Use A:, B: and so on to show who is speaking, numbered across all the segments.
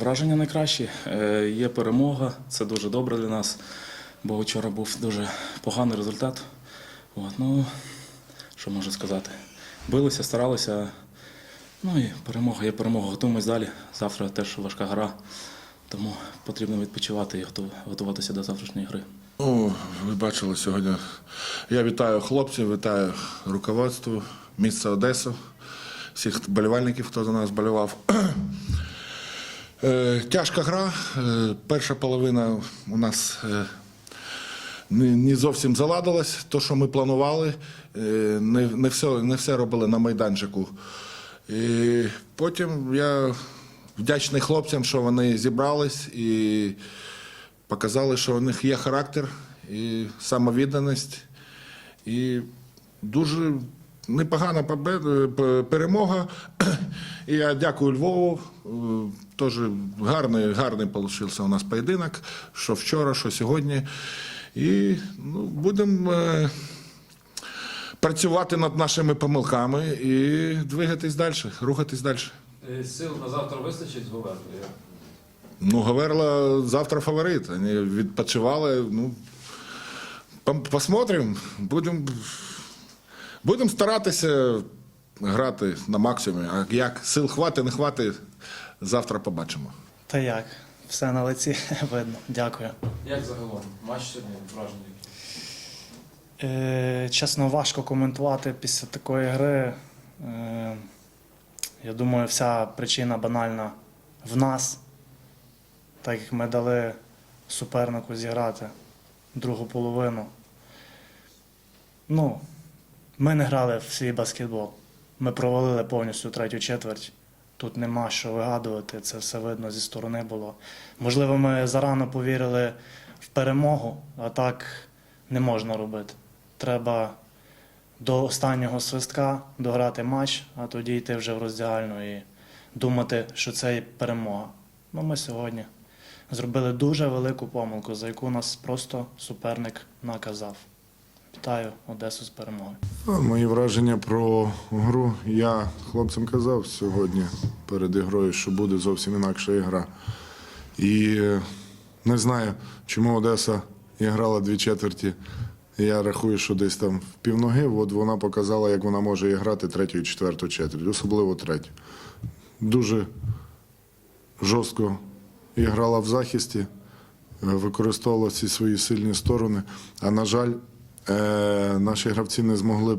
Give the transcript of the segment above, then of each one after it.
A: Враження найкращі. Е, Є перемога, це дуже добре для нас, бо вчора був дуже поганий результат. От, ну, що можу сказати? Билися, старалися. Ну і перемога, є перемога. Готуємось далі. Завтра теж важка гра, тому потрібно відпочивати і готуватися до завтрашньої гри.
B: Ну, ви бачили сьогодні. Я вітаю хлопців, вітаю руководство, місце Одесу, всіх болівальників, хто за нас болівав. Е, Тяжка гра. Е, Перша половина у нас е, не зовсім заладилась. То, що ми планували, не, все, не все робили на майданчику. І потім я вдячний хлопцям, що вони зібрались і показали, що у них є характер і самовідданість. І дуже непогана перемога. І я дякую Львову. Е, Теж гарний, гарний получився у нас поєдинок, що вчора, що сьогодні. І ну, будемо е, працювати над нашими помилками і двигатись далі, рухатись далі.
C: Е, Сил на завтра вистачить Говерли?
B: Ну, Гаверла завтра фаворит. Вони відпочивали. Ну, посмотрим. Будемо будем старатися грати на максимумі. А як сил хватить, не хватить, завтра побачимо.
D: Та як? Все на лиці видно. Дякую.
C: Як загалом? Матч сьогодні враження? які?
D: Е, чесно, важко коментувати після такої гри. Е, я думаю, вся причина банальна в нас, так як ми дали супернику зіграти другу половину. Ну, ми не грали в свій баскетбол. Ми провалили повністю третю четверть. Тут нема що вигадувати, це все видно зі сторони було. Можливо, ми зарано повірили в перемогу, а так не можна робити. Треба до останнього свистка дограти матч, а тоді йти вже в роздягальну і думати, що це перемога. Ну, ми сьогодні зробили дуже велику помилку, за яку нас просто суперник наказав. Вітаю Одесу з перемогою.
E: Мої враження про гру. Я хлопцям казав сьогодні перед ігрою, що буде зовсім інакша ігра. І е, не знаю, чому Одеса грала дві четверті. Я рахую, що десь там в півноги, от вона показала, як вона може грати третю і четверту четверть, особливо третю. Дуже жорстко і грала в захисті, е, використовувала ці свої сильні сторони. А на жаль, е, наші гравці не змогли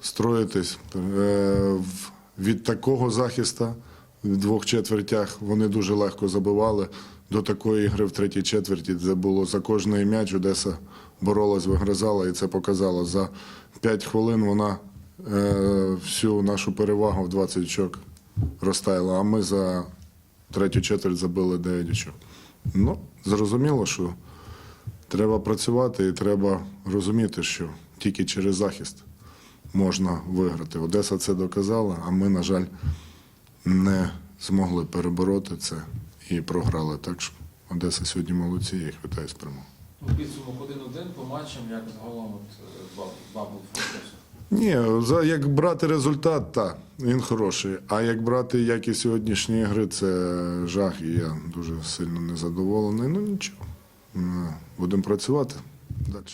E: перестроїтись е, від такого захисту в двох четвертях. Вони дуже легко забивали до такої гри в третій четверті, де було за кожний м'яч Одеса боролась, вигризала, і це показало. За 5 хвилин вона е, всю нашу перевагу в 20 очок розтаяла, а ми за третю четверть забили 9 очок. Ну, зрозуміло, що треба працювати і треба розуміти, що тільки через захист можна виграти. Одеса це доказала, а ми, на жаль, не змогли перебороти це і програли. Так що Одеса сьогодні молодці, я їх вітаю з перемогою.
C: У підсумок 1-1 по матчам, як загалом от, е, бабл, бабл?
E: Ні, за як брати результат, так, він хороший. А як брати якість сьогоднішньої гри, це жах, і я дуже сильно незадоволений. Ну нічого. Будемо працювати далі.